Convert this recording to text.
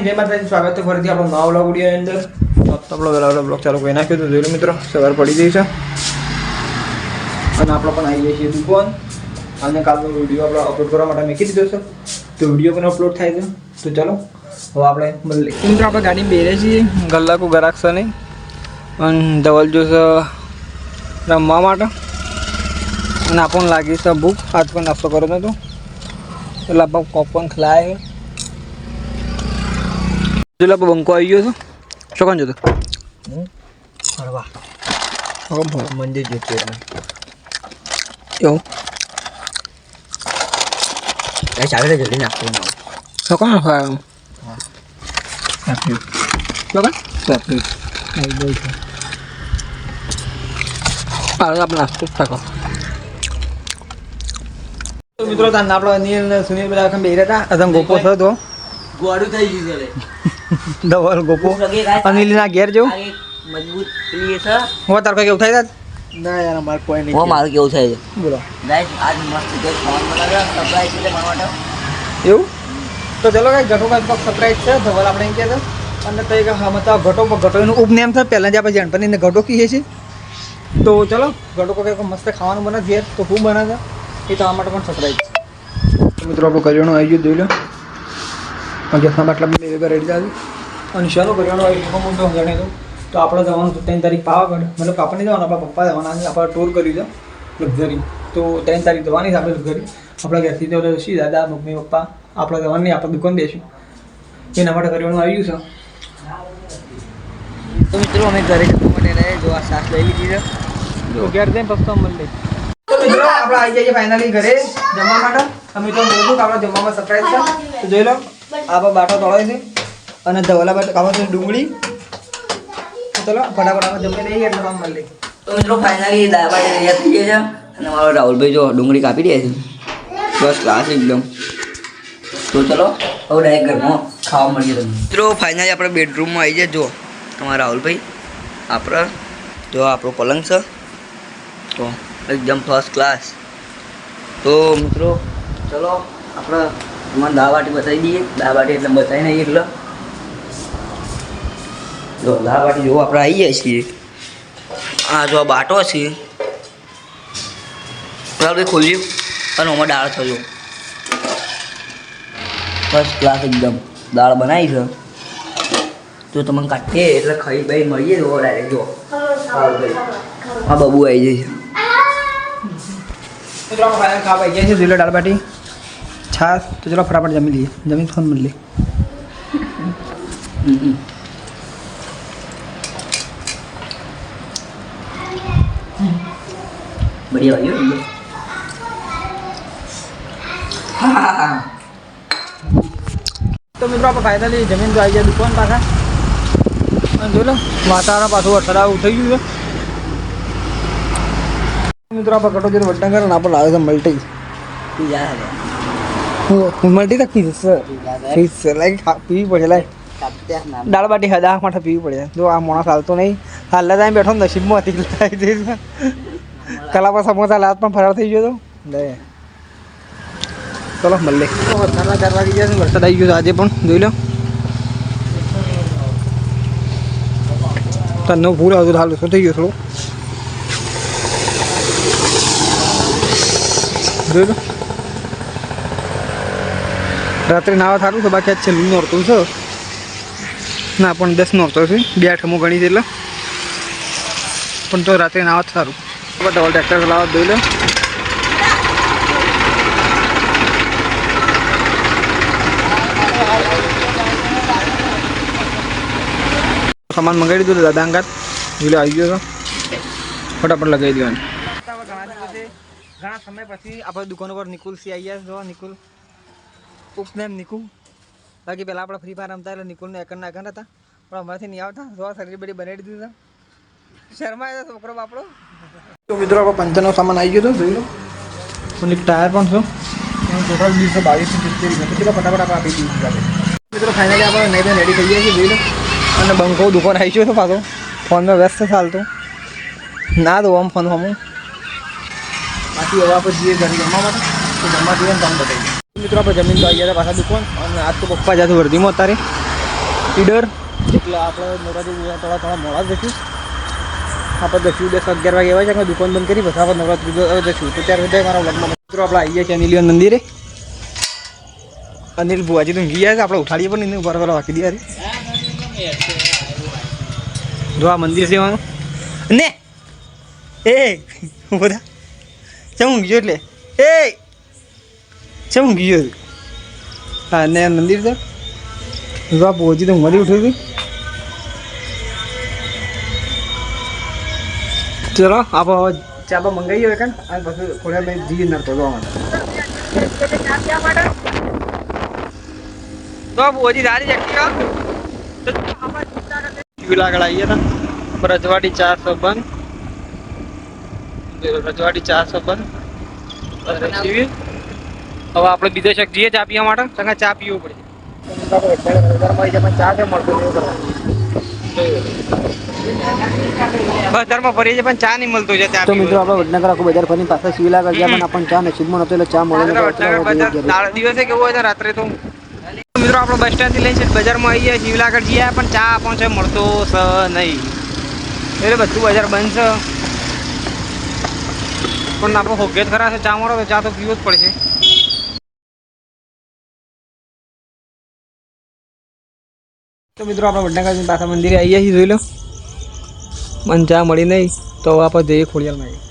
Morning જય માતાજી, સ્વાગત છે ફરીથી આપણો નવા વ્લોગ વીડિયો અંદર. આપણો વેલા બ્લોગ ચાલુ કરી નાખ્યો તો જોઈ લો મિત્રો, સવાર પડી ગઈ છે. અને આપણે પણ આવી જઈએ છીએ દુકાન. અને કાલનો વીડિયો આપણે અપલોડ કરવા માટે મૂકી દીધો છે. તો વીડિયો પણ અપલોડ થાય છે. તો ચાલો, હવે આપણે મિત્રો, આપણે ગાડી બેરે છીએ. ગલ્લાકું ગરાક છે નહીં અને ધવલ જોશે રમવા માટે. અને આપણને લાગી છે ભૂખ. આજ પણ નાસ્તો કર્યો નહોતો એટલે આપણે કોપન ખલાય પેલા બંકો આવી ગયો છો શું કામ જતો ફરવા. મંદિર જતો એવું? એ ચાલે જલ્દી નાખવું ના શું કામ? ખાય શું કામ હાલ આપણે નાસ્તો જ થાકો મિત્રો તાન આપણો અનિલ સુનિલ બધા બેરા હતા. અધમ ગોપો થયો તો. ગોળું થઈ ગયું છે ડબલ ગોપો. અનિલના ઘેર જેવું મજબૂત પેલી છે. હું તાર કઈ કેવું થાય? ના યાર અમારે કોઈ નહીં મારું કેવું થાય છે? બોલો. ગાઈસ આજ મસ્ત જે ખાવાનું બનાવ્યા સરપ્રાઈઝ છે મારા માટે. એવું? તો ચલો કઈ ઘટો કાંઈ પગ સરપ્રાઈઝ છે. ધવલ આપણે એમ કહેતા અને તો એક હા મતલબ ઘટો ઘટો એનું ઉપનેમ થાય. પહેલાં જ આપણે જાણપણીને ઘટો કહીએ છીએ. તો ચલો ઘટો કંઈક મસ્ત ખાવાનું બને ઘેર. તો હું બને છે એ તમારા માટે પણ સરપ્રાઈઝ છે. મિત્રો આપણું કરિયાણું આવી ગયું જોઈ લો. ગેસના બાટલા બી બે રેડી ચાલી અને શરૂ કરિયાણું આવી ગયું હું તો જાણી દઉં. તો આપણે જવાનું ત્રણ તારીખ પાવાગઢ. મતલબ આપણે નહીં જવાનું, આપણા પપ્પા જવાના છે આપણે ટૂર કરી છે લક્ઝરી તો ત્રણ તારીખ જવાની છે આપણે લક્ઝરી આપણા ઘરથી તો શી દાદા, મમ્મી, પપ્પા, આપણે જવાનું નહીં, આપણે દુકાન બેસીશું એના માટે કરવાનું આવી ગયું તો મિત્રો, અમે ઘરે જવા માટે જો આ સાસ લઈ લીધી છે. છે તો ઘેર જઈને પપ્પા મળી તો મિત્રો, આપણે આવી જઈએ ફાઇનલી ઘરે જમવા માટે. અમે તો કે આપણે જમવામાં સરપ્રાઈઝ છે. તો જોઈ લો. આપણે બાટો તળાય છે. અને ધવલા બાટો ખાવા છે ડુંગળી. ચલો, ફટાફટ આપણે જમી લઈએ એટલે કામ મળી તો મિત્રો ફાઇનલી દાળ બાટી તૈયાર થઈ ગયા છે. અને મારો રાહુલભાઈ જો ડુંગળી કાપી દે છે. બસ ક્લાસ એકદમ. તો ચલો, હવે ડાયરેક્ટ ઘરમાં ખાવા મળીએ તમને. મિત્રો ફાઇનલી આપણે બેડરૂમમાં આવી જાય જો, તમારા રાહુલભાઈ, આપણે, જો આપણો પલંગ છે. તો એકદમ ફર્સ્ટ ક્લાસ તો મિત્રો, ચલો, આપણે તમારે દાળ બાટી બતાવી દઈએ. દાળ બાટી એટલે બતાવી નહીં એટલે. જો દાળ બાટી જો આપણે આવી જાય છીએ. આ જો બાટો છે. બરાબર ખોલજો અને ઓમાં દાળ થયો ફર્સ્ટ ક્લાસ એકદમ. દાળ બનાવી છે. જો તમને કાઢીએ એટલે ખાઈ ભાઈ મળીએ તો ડાયરેક્ટ જો. હા બબુ આવી જાય છે આપણે ખાવા આવી જાય છે દાળ બાટી? છાશ તો ચલો ફટાફટ જમી લઈએ જમીન ફોન મળી લઈએ હમ, હમ. बढ़िया भाई हो हाँ हाँ તો મિત્રો આપણે ફાઇનલી જમીન તો આવી ગયા દુકાન પાછા અને જોઈ લો વાતાવરણ પાછું વરસાદ આવું થઈ ગયું છે મિત્રો આપણે કટો જઈને વડન કરે ને આપણે લાવે છે મલ્ટી तू મલ્ટી તક પીધું સર પીધું લાઈક પીવી પડે લાઈક દાળ બાટી હદા માટે પીવી પડે જો આ મોણસ હાલતો નહીં હાલ ટાઈમ બેઠો નસીબમાં હતી લાવી દઈશ કલા પર સમોસા લાત પણ ફરાર થઈ ગયો તો લે ચલો મળે વરસાદના ચાર વાગી ગયા છે વરસાદ આવી ગયો આજે પણ જોઈ લો તને ભૂલ આવતું હાલ શું થઈ ગયું થોડું જોઈ લો રાત્રે નાવા થારું છે, બાકી છેલ્લું નોરતું છે. ના, પણ દસ નોરતો છે. બે આઠમો ગણી છે એટલે. પણ તો રાત્રે નાવા સારું ડબલ ટ્રેક્ટર લાવવા જોઈ લો. સામાન મંગાવી દીધું, દાદા અંગાત. જુલે આવી ગયો ફટાફટ લગાવી દેવાનું. ઘણા સમય પછી આપણે દુકાન ઉપર નિકુલ સી આવી ગયા જો, નિકુલ ઉપનેમ નિકુલ બાકી પહેલાં આપણે ફ્રી ફાયર રમતા એટલે નિકુલને એકન ના એકન હતા. પણ અમારાથી નહીં આવતા. જો શરીર બધી બનાવી દીધું શર્મા છોકરો બાપડો. તો મિત્રો આપણે પંચરનો સામાન આવી ગયો હતો જોઈ લો. પણ એક ટાયર પણ છો ટોટલ બીસો બાવીસ સિત્તેર કેટલો ફટાફટ આપણે આપી દીધું મિત્રો ફાઇનલી આપણે નહીં તો રેડી થઈ ગયા છે જોઈ લો. અને બંકો દુકાન આવી ગયો હતો પાછો. ફોનમાં વ્યસ્ત છે હાલ તો ના દો આમ ફોન હમું. બાકી હવે આપણે જઈએ ઘરે જમવા માટે. તો જમવા જઈએ તમને બતાવીએ. મિત્રો, આપણે જમીન તો આવી ગયા પાછા દુકાન. અને આજ તો પપ્પા જાતું વર્ધીમાં અત્યારે ઈડર એટલે આપણે મોટાથી થોડા થોડા મોડા જશું આપણે દસ દસ અગિયાર વાગે એવા છે કે દુકાન બંધ કરી, પછી આપણે નવરાત્રી જશું તો ત્યારે બધા મારા વ્લોગમાં મિત્રો, આપણે આવી ગયા છે અનિલિયન મંદિરે અનિલ ભુવાજી તો ગયા છે, આપણે ઉઠાડીએ પણ નહીં પેલા વાંકી દે જો આ મંદિર છે ને! એ બધા ચમ ગયો એટલે? એ! ચમ ઊંઘી ગયો હા ને મંદિર છે જો આ ભુવાજી તો ઊંઘાથી ઉઠ્યું હતું ચલો આપણે હવે ચા બા મંગાવીએ હવે કાન અને પછી થોડા ભાઈ જઈએ નરતો જોવા માટે તો ભુવાજી સારી જ એક્ટિવા તો આપણે સિવિલ આગળ આવીએ તા રજવાડી ચારસો બંધ રજવાડી ચારસો બંધ હવે આપણે બીજો શક જઈએ ચા પીવા માટે? તને ચા પીવો પડશે મળતો બજારમાં ફરી છે પણ ચા નહીં મળતો છે તો મિત્રો આપણે વડનગર આખું બજાર ફરીને પાછા સિવિલ ગયા પણ આપણને ચા નસીબમાં નતો એટલે ચા મળે દિવસે કેવું હોય છે રાત્રે તો. મિત્રો આપણે બસ સ્ટેન્ડથી લઈને બજારમાં આવીએ શિવલાગઢ જઈએ પણ ચા પહોંચે મળતો સ નહીં. એટલે બધું બજાર બંધ છે. પણ આપણો હોગે ખરા છે ચા મળો તો ચા તો પીવો જ પડશે. તો મિત્રો, આપણે વડનગર પાછા મંદિરે આવીએ છીએ, જોઈ લો. મને ચા મળી નહીં, તો હવે આપણે જઈએ ખોડિયારમાં આવીએ